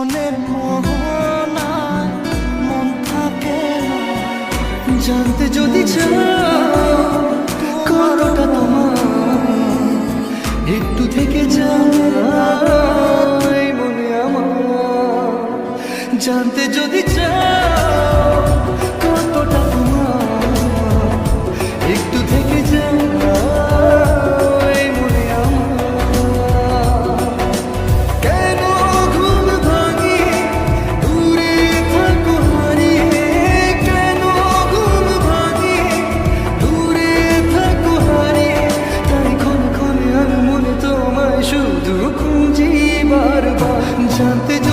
মনের মোহনা মন থাকে জানতে যদি করোটা তোমার একটু থেকে জানা বারবার জানতে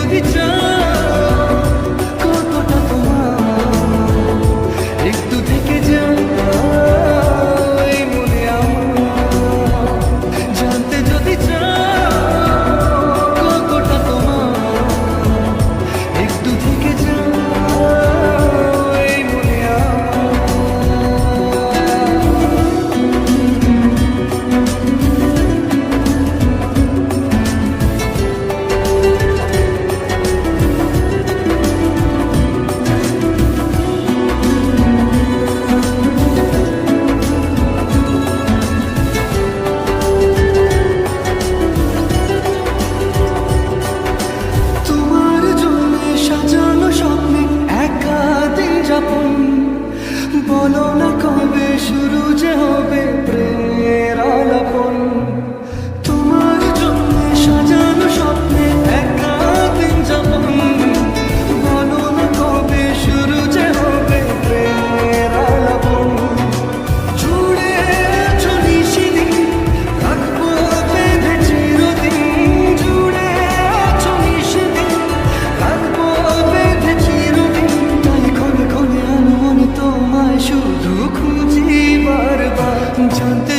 ঝুঁতে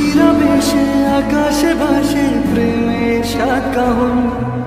নিরবেশে আকাশে ভাসে প্রেমের শাখা হল।